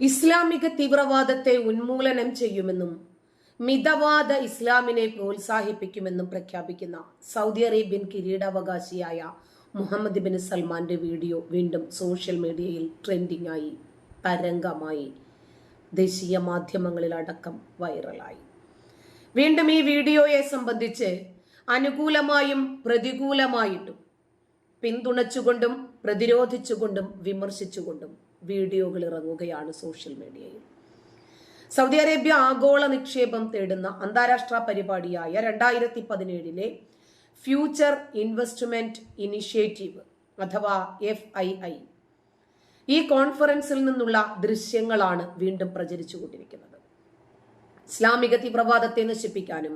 ഇസ്ലാമിക തീവ്രവാദത്തെ ഉന്മൂലനം ചെയ്യുമെന്നും മിതവാദ ഇസ്ലാമിനെ പ്രോത്സാഹിപ്പിക്കുമെന്നും പ്രഖ്യാപിക്കുന്ന സൗദി അറേബ്യൻ കിരീടാവകാശിയായ മുഹമ്മദ് ബിൻ സൽമാന്റെ വീഡിയോ വീണ്ടും സോഷ്യൽ മീഡിയയിൽ ട്രെൻഡിംഗ് ആയി തരംഗമായി ദേശീയ മാധ്യമങ്ങളിൽ അടക്കം വൈറലായി. വീണ്ടും ഈ വീഡിയോയെ സംബന്ധിച്ച് അനുകൂലമായും പ്രതികൂലമായിട്ടും പിന്തുണച്ചുകൊണ്ടും പ്രതിരോധിച്ചുകൊണ്ടും വിമർശിച്ചുകൊണ്ടും വീഡിയോകൾ ഇറങ്ങുകയാണ് സോഷ്യൽ മീഡിയയിൽ. സൗദി അറേബ്യ ആഗോള നിക്ഷേപം തേടുന്ന അന്താരാഷ്ട്ര പരിപാടിയായ രണ്ടായിരത്തി പതിനേഴിലെ ഫ്യൂച്ചർ ഇൻവെസ്റ്റ്മെന്റ് ഇനിഷ്യേറ്റീവ് അഥവാ എഫ് ഐ ഐ. ഈ കോൺഫറൻസിൽ നിന്നുള്ള ദൃശ്യങ്ങളാണ് വീണ്ടും പ്രചരിച്ചുകൊണ്ടിരിക്കുന്നത്. ഇസ്ലാമിക തീവ്രവാദത്തെ നശിപ്പിക്കാനും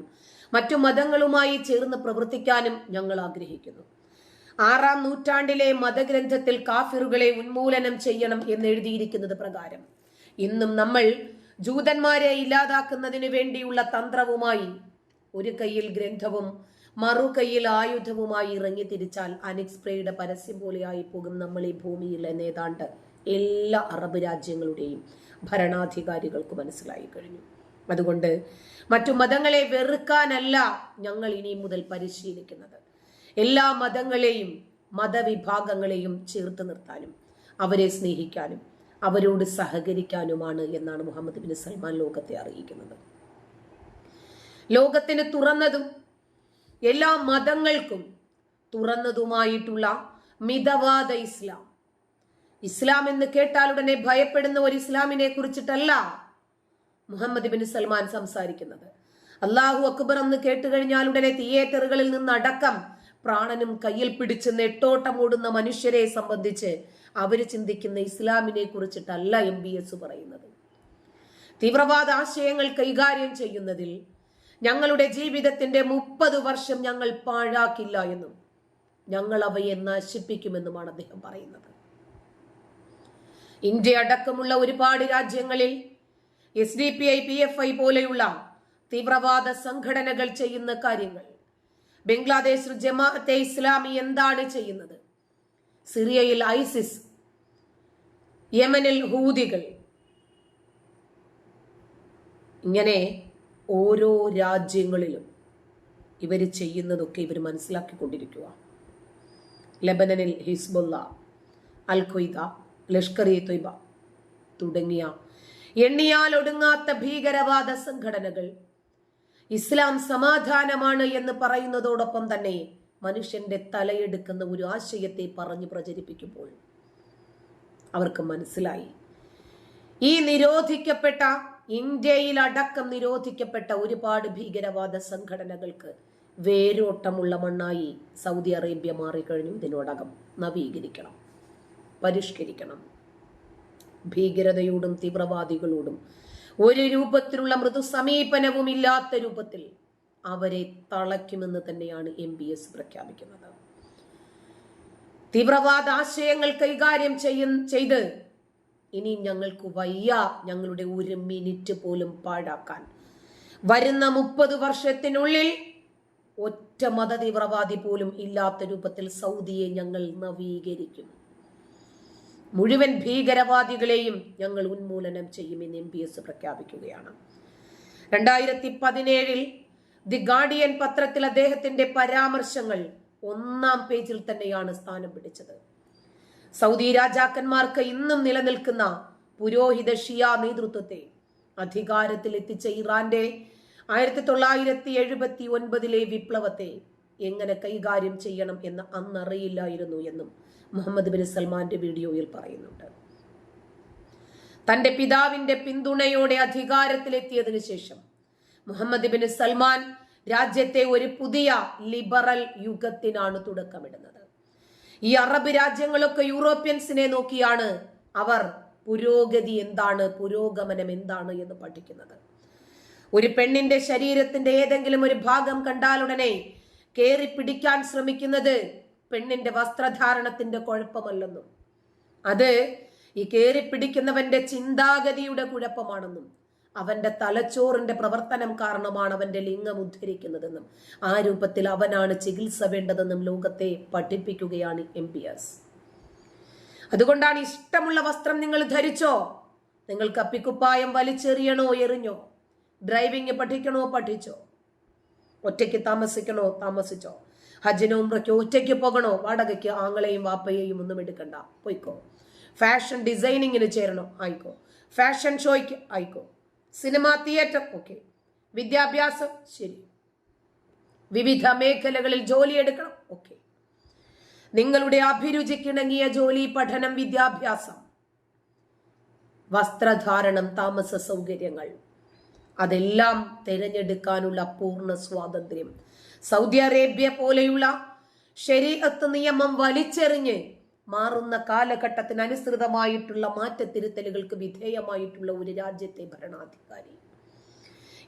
മറ്റു മതങ്ങളുമായി ചേർന്ന് പ്രവർത്തിക്കാനും ഞങ്ങൾ ആഗ്രഹിക്കുന്നു. ആറാം നൂറ്റാണ്ടിലെ മതഗ്രന്ഥത്തിൽ കാഫിറുകളെ ഉന്മൂലനം ചെയ്യണം എന്ന് എഴുതിയിരിക്കുന്നത് പ്രകാരം. ഇന്നും നമ്മൾ ജൂതന്മാരെ ഇല്ലാതാക്കുന്നതിന് വേണ്ടിയുള്ള തന്ത്രവുമായി ഒരു കയ്യിൽ ഗ്രന്ഥവും മറു കയ്യിൽ ആയുധവുമായി ഇറങ്ങി തിരിച്ചാൽ അനിക്സ്പ്രേയുടെ പരസ്യം പോലെയായി പോകും നമ്മൾ ഈ ഭൂമിയിലെ നേതാണ്ട് എല്ലാ അറബ് രാജ്യങ്ങളുടെയും ഭരണാധികാരികൾക്ക് മനസ്സിലായി കഴിഞ്ഞു. അതുകൊണ്ട് മറ്റു മതങ്ങളെ വെറുക്കാനല്ല ഞങ്ങൾ ഇനി മുതൽ പരിശീലിക്കുന്നത്. എല്ലാ മതങ്ങളെയും മതവിഭാഗങ്ങളെയും ചേർത്ത് നിർത്താനും അവരെ സ്നേഹിക്കാനും അവരോട് സഹകരിക്കാനുമാണ് എന്നാണ് മുഹമ്മദ് ബിൻ സൽമാൻ ലോകത്തെ അറിയിക്കുന്നത്. ലോകത്തിന് തുറന്നതും എല്ലാ മതങ്ങൾക്കും തുറന്നതുമായിട്ടുള്ള മിതവാദ ഇസ്ലാം. ഇസ്ലാം എന്ന് കേട്ടാൽ ഉടനെ ഭയപ്പെടുന്ന ഒരു ഇസ്ലാമിനെ കുറിച്ചിട്ടല്ല മുഹമ്മദ് ബിൻ സൽമാൻ സംസാരിക്കുന്നത്. അള്ളാഹു അക്ബർ എന്ന് കേട്ടുകഴിഞ്ഞാൽ ഉടനെ തിയേറ്ററുകളിൽ നിന്ന് അടക്കം പ്രാണനും കയ്യിൽ പിടിച്ച് നെട്ടോട്ടമോടുന്ന മനുഷ്യരെ സംബന്ധിച്ച് അവർ ചിന്തിക്കുന്ന ഇസ്ലാമിനെ കുറിച്ചിട്ടല്ല എം ബി എസ് പറയുന്നത്. തീവ്രവാദ ആശയങ്ങൾ കൈകാര്യം ചെയ്യുന്നതിൽ ഞങ്ങളുടെ ജീവിതത്തിന്റെ മുപ്പത് വർഷം ഞങ്ങൾ പാഴാക്കില്ല എന്നും ഞങ്ങൾ അവയെ നശിപ്പിക്കുമെന്നുമാണ് അദ്ദേഹം പറയുന്നത്. ഇന്ത്യ അടക്കമുള്ള ഒരുപാട് രാജ്യങ്ങളിൽ S D P I P F I പോലെയുള്ള തീവ്രവാദ സംഘടനകൾ ചെയ്യുന്ന കാര്യങ്ങൾ ബംഗ്ലാദേശ് ജമാഅത്തെ ഇസ്ലാമി എന്താണ് ചെയ്യുന്നത്? സിറിയയിൽ ഐസിസ് യമനിൽ ഹൂതികൾ. ഇങ്ങനെ ഓരോ രാജ്യങ്ങളിലും ഇവർ ചെയ്യുന്നതൊക്കെ ഇവർ മനസ്സിലാക്കിക്കൊണ്ടിരിക്കുക. ലബനനിൽ Hezbollah al Qaeda Lashkar e Taiba തുടങ്ങിയ എണ്ണിയാൽ ഒടുങ്ങാത്ത ഭീകരവാദ സംഘടനകൾ ഇസ്ലാം സമാധാനമാണ് എന്ന് പറയുന്നതോടൊപ്പം തന്നെ മനുഷ്യന്റെ തലയെടുക്കുന്ന ഒരു ആശയത്തെ പറഞ്ഞു പ്രചരിപ്പിക്കുമ്പോൾ അവർക്ക് മനസ്സിലായി. ഈ നിരോധിക്കപ്പെട്ട ഇന്ത്യയിൽ അടക്കം നിരോധിക്കപ്പെട്ട ഒരുപാട് ഭീകരവാദ സംഘടനകൾക്ക് വേരോട്ടമുള്ള മണ്ണായി സൗദി അറേബ്യ മാറിക്കഴിഞ്ഞു. ഇതിനോടകം നവീകരിക്കണം പരിഷ്കരിക്കണം. ഭീകരതയോടും തീവ്രവാദികളോടും ഒരു രൂപത്തിലുള്ള മൃദു സമീപനവും ഇല്ലാത്ത രൂപത്തിൽ അവരെ തളയ്ക്കുമെന്ന് തന്നെയാണ് എം ബി എസ് പ്രഖ്യാപിക്കുന്നത്. തീവ്രവാദ ആശയങ്ങൾ കൈകാര്യം ചെയ്യ ചെയ്ത് ഇനി ഞങ്ങൾക്ക് വയ്യ ഞങ്ങളുടെ ഒരു മിനിറ്റ് പോലും പാഴാക്കാൻ. വരുന്ന മുപ്പത് വർഷത്തിനുള്ളിൽ ഒറ്റ മത തീവ്രവാദി പോലും ഇല്ലാത്ത രൂപത്തിൽ സൗദിയെ ഞങ്ങൾ നവീകരിക്കും. മുഴുവൻ ഭീകരവാദികളെയും ഞങ്ങൾ ഉന്മൂലനം ചെയ്യുമെന്ന് എം പി എസ് പ്രഖ്യാപിക്കുകയാണ്. രണ്ടായിരത്തി പതിനേഴിൽ ദി ഗാർഡിയൻ പത്രത്തിൽ അദ്ദേഹത്തിന്റെ പരാമർശങ്ങൾ ഒന്നാം പേജിൽ തന്നെയാണ് സ്ഥാനം പിടിച്ചത്. സൗദി രാജാക്കന്മാർക്ക് ഇന്നും നിലനിൽക്കുന്ന പുരോഹിത ഷിയ നേതൃത്വത്തെ അധികാരത്തിൽ എത്തിച്ച ഇറാന്റെ ആയിരത്തി തൊള്ളായിരത്തി എഴുപത്തി ഒൻപതിലെ വിപ്ലവത്തെ എങ്ങനെ കൈകാര്യം ചെയ്യണം എന്ന് അന്നറിയില്ലായിരുന്നു എന്നും മുഹമ്മദ് ബിൻ സൽമാന്റെ വീഡിയോയിൽ പറയുന്നുണ്ട്. തന്റെ പിതാവിന്റെ പിന്തുണയോടെ അധികാരത്തിലെത്തിയതിനു ശേഷം മുഹമ്മദ് ബിൻ സൽമാൻ രാജ്യത്തെ ഒരു പുതിയ ലിബറൽ യുഗത്തിനാണ് തുടക്കമിടുന്നത്. ഈ അറബ് രാജ്യങ്ങളൊക്കെ യൂറോപ്യൻസിനെ നോക്കിയാണ് അവർ പുരോഗതി എന്താണ് പുരോഗമനം എന്താണ് എന്ന് പഠിക്കുന്നത്. ഒരു പെണ്ണിന്റെ ശരീരത്തിന്റെ ഏതെങ്കിലും ഒരു ഭാഗം കണ്ടാലുടനെ കേറി പിടിക്കാൻ ശ്രമിക്കുന്നത് പെണ്ണിന്റെ വസ്ത്രധാരണത്തിന്റെ കുഴപ്പമല്ലെന്നും. അത് ഈ കേറി പിടിക്കുന്നവന്റെ ചിന്താഗതിയുടെ കുഴപ്പമാണെന്നും. അവന്റെ തലച്ചോറിന്റെ പ്രവർത്തനം കാരണമാണ് അവന്റെ ലിംഗം ഉദ്ധരിക്കുന്നതെന്നും. ആ രൂപത്തിൽ അവനാണ് ചികിത്സ വേണ്ടതെന്നും ലോകത്തെ പഠിപ്പിക്കുകയാണ് എം പി എസ്. അതുകൊണ്ടാണ് ഇഷ്ടമുള്ള വസ്ത്രം നിങ്ങൾ ധരിച്ചോ? നിങ്ങൾ അപ്പിക്കുപ്പായം വലിച്ചെറിയണോ എറിഞ്ഞോ? ഡ്രൈവിംഗ് പഠിക്കണോ പഠിച്ചോ? ഒറ്റയ്ക്ക് താമസിക്കണോ? താമസിച്ചോ? ഹജ്ജിനോ ഉമ്രയ്ക്കോ ഒറ്റയ്ക്ക് പോകണോ? വാടകയ്ക്ക് ആങ്ങളെയും വാപ്പയെയും ഒന്നും എടുക്കണ്ട. പോയിക്കോ. ഫാഷൻ ഡിസൈനിങ്ങിന് ചേരണോ. ആയിക്കോ. ഫാഷൻ ഷോയ്ക്ക് ആയിക്കോ. സിനിമ തിയേറ്റർ ഓക്കെ വിദ്യാഭ്യാസം ശരി. വിവിധ മേഖലകളിൽ ജോലി എടുക്കണം ഓക്കെ നിങ്ങളുടെ അഭിരുചിക്കിണങ്ങിയ ജോലി പഠനം വിദ്യാഭ്യാസം. വസ്ത്രധാരണം താമസ സൗകര്യങ്ങൾ. അതെല്ലാം തിരഞ്ഞെടുക്കാനുള്ള പൂർണ സ്വാതന്ത്ര്യം. സൗദി അറേബ്യ പോലെയുള്ള ശരീരത്ത് നിയമം വലിച്ചെറിഞ്ഞ് മാറുന്ന കാലഘട്ടത്തിന് കാലഘട്ടത്തിനനുസൃതമായിട്ടുള്ള മാറ്റത്തിരുത്തലുകൾക്ക് വിധേയമായിട്ടുള്ള ഒരു രാജ്യത്തെ ഭരണാധികാരി.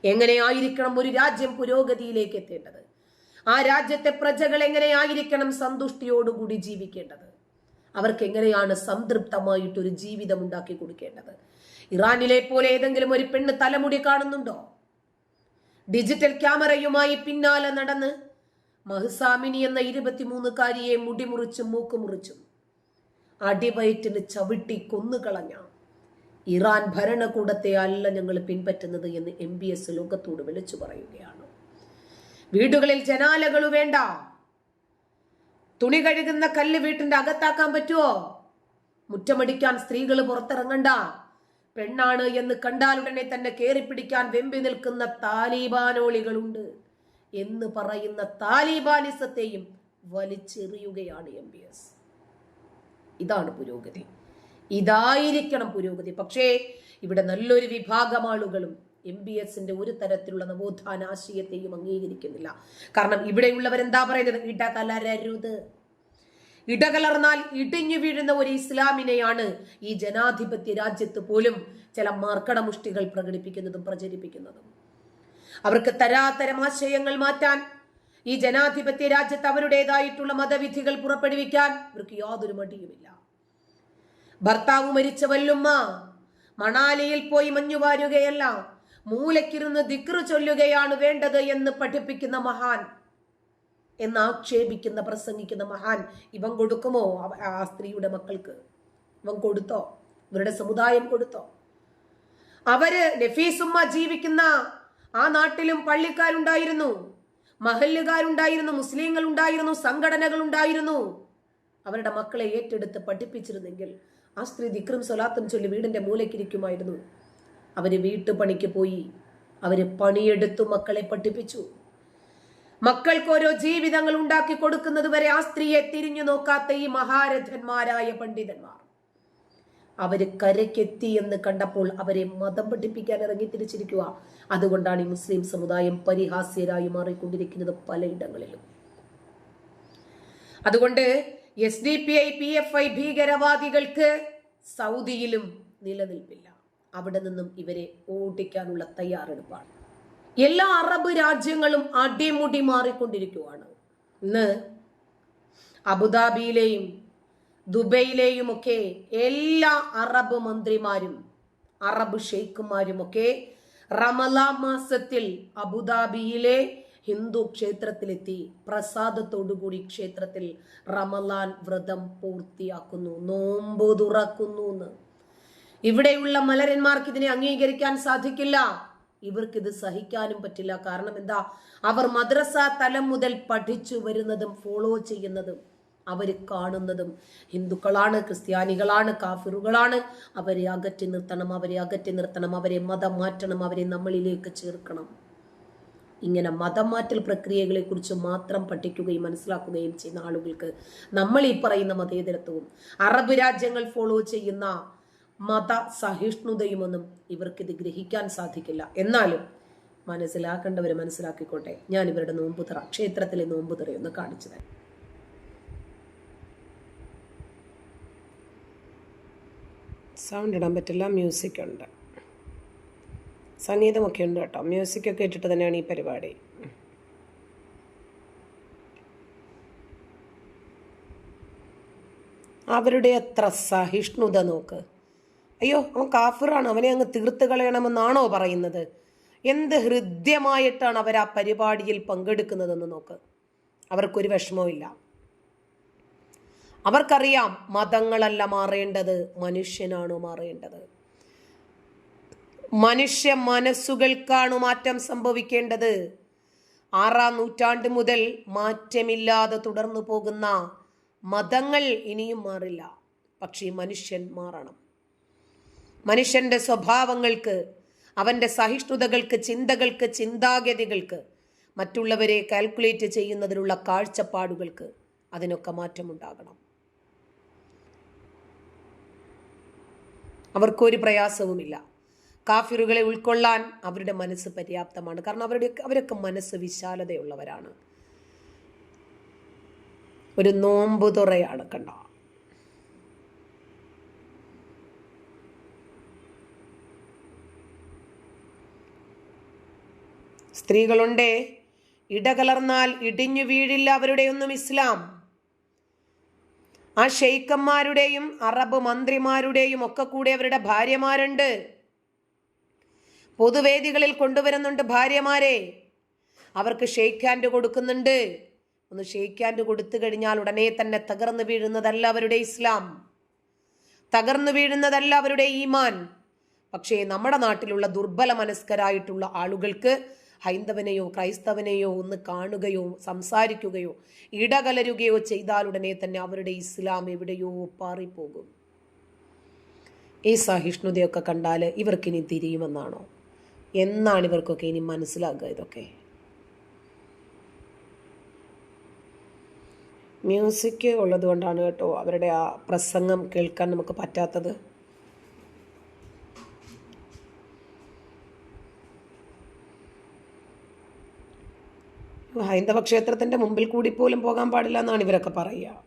എങ്ങനെയായിരിക്കണം ഒരു രാജ്യം പുരോഗതിയിലേക്ക് എത്തേണ്ടത്? ആ രാജ്യത്തെ പ്രജകൾ എങ്ങനെയായിരിക്കണം സന്തുഷ്ടിയോടുകൂടി ജീവിക്കേണ്ടത്? അവർക്ക് എങ്ങനെയാണ് സംതൃപ്തമായിട്ടൊരു ജീവിതം ഉണ്ടാക്കി കൊടുക്കേണ്ടത്? ഇറാനിലെ പോലെ ഏതെങ്കിലും ഒരു പെണ്ണ് തലമുടി കാണുന്നുണ്ടോ? ഡിജിറ്റൽ ക്യാമറയുമായി പിന്നാലെ നടന്ന് മഹസാമിനി എന്ന ഇരുപത്തിമൂന്നുകാരിയെ മുടിമുറിച്ചും മൂക്കുമുറിച്ചും അടിവയറ്റിന് ചവിട്ടി കൊന്നുകളഞ്ഞ ഇറാൻ ഭരണകൂടത്തെ അല്ല ഞങ്ങൾ പിൻപറ്റുന്നത് എന്ന് എം ബി എസ് ലോകത്തോട് വിളിച്ചു പറയുകയാണ്. വീടുകളിൽ ജനാലകൾ വേണ്ട. തുണി കഴുകുന്ന കല്ല് വീട്ടിന്റെ അകത്താക്കാൻ പറ്റുമോ മുറ്റമടിക്കാൻ സ്ത്രീകൾ പുറത്തിറങ്ങണ്ട. പെണ്ണാണ് എന്ന് കണ്ടാലുടനെ തന്നെ കയറിപ്പിടിക്കാൻ വെമ്പി നിൽക്കുന്ന താലിബാനോളികളുണ്ട് എന്ന് പറയുന്ന താലിബാനിസത്തെയും വലിച്ചെറിയുകയാണ് എം ബി എസ്. ഇതാണ് പുരോഗതി. ഇതായിരിക്കണം പുരോഗതി. പക്ഷേ ഇവിടെ നല്ലൊരു വിഭാഗം ആളുകളും എം ബി എസിന്റെ ഒരു തരത്തിലുള്ള നവോത്ഥാന ആശയത്തെയും അംഗീകരിക്കുന്നില്ല. കാരണം ഇവിടെയുള്ളവരെന്താ പറയുന്നത്? ഇടകലരരുത് ഇടകലർന്നാൽ ഇടിഞ്ഞു വീഴുന്ന ഒരു ഇസ്ലാമിനെയാണ് ഈ ജനാധിപത്യ രാജ്യത്ത് പോലും ചില മാർക്കടമുഷ്ടികൾ പ്രകടിപ്പിക്കുന്നതും പ്രചരിപ്പിക്കുന്നതും. അവർക്ക് തരാതരം ആശയങ്ങൾ മാറ്റാൻ ഈ ജനാധിപത്യ രാജ്യത്ത് അവരുടേതായിട്ടുള്ള മതവിധികൾ പുറപ്പെടുവിക്കാൻ ഇവർക്ക് യാതൊരു മടിയുമില്ല. ഭർത്താവ് മരിച്ച വല്ലുമ്മ മണാലിയിൽ പോയി മഞ്ഞുവാരുകയല്ല മൂലക്കിരുന്ന് ദിക്റ് ചൊല്ലുകയാണ് വേണ്ടത് എന്ന് പഠിപ്പിക്കുന്ന മഹാൻ എന്ന് ആക്ഷേപിക്കുന്ന പ്രസംഗിക്കുന്ന മഹാൻ ഇവൻ കൊടുക്കുമോ? ആ സ്ത്രീയുടെ മക്കൾക്ക്. ഇവൻ കൊടുത്തോ? ഇവരുടെ സമുദായം കൊടുത്തോ? അവർ നഫീസുമ്മ ജീവിക്കുന്ന ആ നാട്ടിലും പള്ളിക്കാരുണ്ടായിരുന്നു മഹല്ലുകാരുണ്ടായിരുന്നു മുസ്ലിങ്ങൾ ഉണ്ടായിരുന്നു സംഘടനകൾ ഉണ്ടായിരുന്നു അവരുടെ മക്കളെ ഏറ്റെടുത്ത് പഠിപ്പിച്ചിരുന്നെങ്കിൽ ആ സ്ത്രീ ദിക്രം സ്വലാത്തും ചൊല്ലി വീടിന്റെ മൂലക്കിരിക്കുമായിരുന്നു അവർ വീട്ടുപണിക്ക് പോയി. അവർ പണിയെടുത്തു മക്കളെ പഠിപ്പിച്ചു. മക്കൾക്ക് ഓരോ ജീവിതങ്ങൾ ഉണ്ടാക്കി കൊടുക്കുന്നത് വരെ ആ സ്ത്രീയെ തിരിഞ്ഞു നോക്കാത്ത ഈ മഹാരഥന്മാരായ പണ്ഡിതന്മാർ. അവർ കരയ്ക്കെത്തി എന്ന് കണ്ടപ്പോൾ അവരെ മതം പഠിപ്പിക്കാൻ ഇറങ്ങി തിരിച്ചിരിക്കുക. അതുകൊണ്ടാണ് ഈ മുസ്ലിം സമുദായം പരിഹാസ്യരായി മാറിക്കൊണ്ടിരിക്കുന്നത് പലയിടങ്ങളിലും. അതുകൊണ്ട് S D P I P F I ഭീകരവാദികൾക്ക് സൗദിയിലും നിലനിൽപ്പില്ല. അവിടെ നിന്നും ഇവരെ ഓടിക്കാനുള്ള തയ്യാറെടുപ്പാണ്. എല്ലാ അറബ് രാജ്യങ്ങളും അടിമുടി മാറിക്കൊണ്ടിരിക്കുകയാണ് ഇന്ന് അബുദാബിയിലെയും ദുബൈയിലെയും ഒക്കെ എല്ലാ അറബ് മന്ത്രിമാരും അറബ് ഷെയ്ഖുമാരും ഒക്കെ റമലാ മാസത്തിൽ അബുദാബിയിലെ ഹിന്ദു ക്ഷേത്രത്തിലെത്തി. പ്രസാദത്തോടുകൂടി ക്ഷേത്രത്തിൽ റമലാൻ വ്രതം പൂർത്തിയാക്കുന്നു. നോമ്പ് തുറക്കുന്നു എന്ന് ഇവിടെയുള്ള മലരന്മാർക്ക് ഇതിനെ അംഗീകരിക്കാൻ സാധിക്കില്ല. ഇവർക്കിത് സഹിക്കാനും പറ്റില്ല. കാരണം എന്താ? അവർ മദ്രസ തലം മുതൽ പഠിച്ചു വരുന്നതും ഫോളോ ചെയ്യുന്നതും അവർ കാണുന്നതും ഹിന്ദുക്കളാണ് ക്രിസ്ത്യാനികളാണ് കാഫിറുകളാണ്. അവരെ അകറ്റി നിർത്തണം അവരെ അകറ്റി നിർത്തണം അവരെ മതം മാറ്റണം അവരെ നമ്മളിലേക്ക് ചേർക്കണം. ഇങ്ങനെ മതമാറ്റൽ പ്രക്രിയകളെ കുറിച്ച് മാത്രം പഠിക്കുകയും മനസ്സിലാക്കുകയും ചെയ്യുന്ന ആളുകൾക്ക് നമ്മൾ ഈ പറയുന്ന മതേതരത്വവും അറബ് രാജ്യങ്ങൾ ഫോളോ ചെയ്യുന്ന മത സഹിഷ്ണുതയുമൊന്നും ഇവർക്കിത് ഗ്രഹിക്കാൻ സാധിക്കില്ല. എന്നാലും മനസ്സിലാക്കേണ്ടവർ മനസ്സിലാക്കിക്കോട്ടെ. ഞാൻ ഇവരുടെ നോമ്പുതറ ക്ഷേത്രത്തിലെ നോമ്പുതറയൊന്ന് കാണിച്ചു തരാം. സൗണ്ട് ഇടാൻ പറ്റില്ല മ്യൂസിക് ഉണ്ട്. സംഗീതമൊക്കെ ഉണ്ട് കേട്ടോ. മ്യൂസിക്കൊക്കെ ഇട്ടിട്ട് തന്നെയാണ് ഈ പരിപാടി. അവരുടെ എത്ര സഹിഷ്ണുത നോക്ക്. അയ്യോ അവൻ കാഫിറാണ്. അവനെ അങ്ങ് തീർത്ത് കളയണമെന്നാണോ പറയുന്നത്? എന്ത് ഹൃദ്യമായിട്ടാണ് അവർ ആ പരിപാടിയിൽ പങ്കെടുക്കുന്നതെന്ന് നോക്ക്. അവർക്കൊരു വിഷമവുമില്ല. അവർക്കറിയാം. മതങ്ങളല്ല മാറേണ്ടത് മനുഷ്യനാണ് മാറേണ്ടത്. മനുഷ്യ മനസ്സുകൾക്കാണ് മാറ്റം സംഭവിക്കേണ്ടത്. ആറാം നൂറ്റാണ്ട് മുതൽ മാറ്റമില്ലാതെ തുടർന്നു പോകുന്ന മതങ്ങൾ ഇനിയും മാറില്ല. പക്ഷേ മനുഷ്യൻ മാറണം. മനുഷ്യന്റെ സ്വഭാവങ്ങൾക്ക് അവന്റെ സഹിഷ്ണുതകൾക്ക് ചിന്തകൾക്ക് ചിന്താഗതികൾക്ക് മറ്റുള്ളവരെ കാൽക്കുലേറ്റ് ചെയ്യുന്നതിനുള്ള കാഴ്ചപ്പാടുകൾക്ക് അതിനൊക്കെ മാറ്റമുണ്ടാകണം. അവർക്കൊരു പ്രയാസവുമില്ല. കാഫിറുകളെ ഉൾക്കൊള്ളാൻ അവരുടെ മനസ്സ് പര്യാപ്തമാണ്. കാരണം അവരുടെ അവരൊക്കെ മനസ്സ് വിശാലതയുള്ളവരാണ്. ഒരു നോമ്പ് തുറയാണ് കണ്ട? സ്ത്രീകളുണ്ടേ ഇടകലർന്നാൽ ഇടിഞ്ഞു വീഴില്ല അവരുടെയൊന്നും ഇസ്ലാം. ആ ഷെയ്ക്കന്മാരുടെയും അറബ് മന്ത്രിമാരുടെയും ഒക്കെ കൂടെ അവരുടെ ഭാര്യമാരുണ്ട്. പൊതുവേദികളിൽ കൊണ്ടുവരുന്നുണ്ട് ഭാര്യമാരെ. അവർക്ക് ഷെയ്ക്ക് കൊടുക്കുന്നുണ്ട്. ഒന്ന് ഷെയ്ക്ക് കൊടുത്തു കഴിഞ്ഞാൽ ഉടനെ തന്നെ തകർന്നു വീഴുന്നതല്ല അവരുടെ ഇസ്ലാം. തകർന്നു വീഴുന്നതല്ല അവരുടെ ഈമാൻ. പക്ഷേ നമ്മുടെ നാട്ടിലുള്ള ദുർബല മനസ്കരായിട്ടുള്ള ആളുകൾക്ക് ഹൈന്ദവനെയോ ക്രൈസ്തവനെയോ ഒന്ന് കാണുകയോ സംസാരിക്കുകയോ ഇടകലരുകയോ ചെയ്താലുടനെ തന്നെ അവരുടെ ഇസ്ലാം എവിടെയോ പാറിപ്പോകും. ഈ സഹിഷ്ണുതയൊക്കെ കണ്ടാൽ ഇവർക്കിനി തിരിയുമെന്നാണോ? എന്നാണ് ഇവർക്കൊക്കെ ഇനി മനസ്സിലാക്കുക ഇതൊക്കെ? മ്യൂസിക് ഉള്ളത് കൊണ്ടാണ് കേട്ടോ അവരുടെ ആ പ്രസംഗം കേൾക്കാൻ നമുക്ക് പറ്റാത്തത്. ഹൈന്ദവ ക്ഷേത്രത്തിന്റെ മുമ്പിൽ കൂടി പോലും പോകാൻ പാടില്ല എന്നാണ് ഇവരൊക്കെ പറയുക.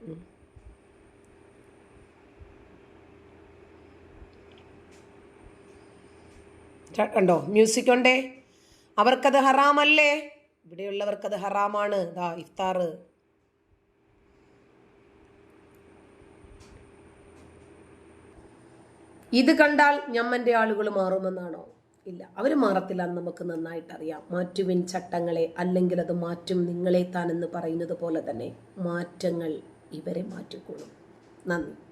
ണ്ടോ മ്യൂസിക് ഉണ്ടേ? അവർക്കത് ഹറാമല്ലേ? ഇവിടെയുള്ളവർക്കത് ഹറാമാണ്. ദാ ഇഫ്താർ. ഇത് കണ്ടാൽ ഞമ്മന്റെ ആളുകൾ മാറുമെന്നാണോ? ഇല്ല. അവർ മാറത്തില്ല എന്ന് നമുക്ക് നന്നായിട്ടറിയാം. മാറ്റുവിൻ ചട്ടങ്ങളെ അല്ലെങ്കിൽ അത് മാറ്റും നിങ്ങളെ താനെന്ന് പറയുന്നത് പോലെ തന്നെ മാറ്റങ്ങൾ ഇവരെ മാറ്റിക്കൊള്ളും നന്ദി.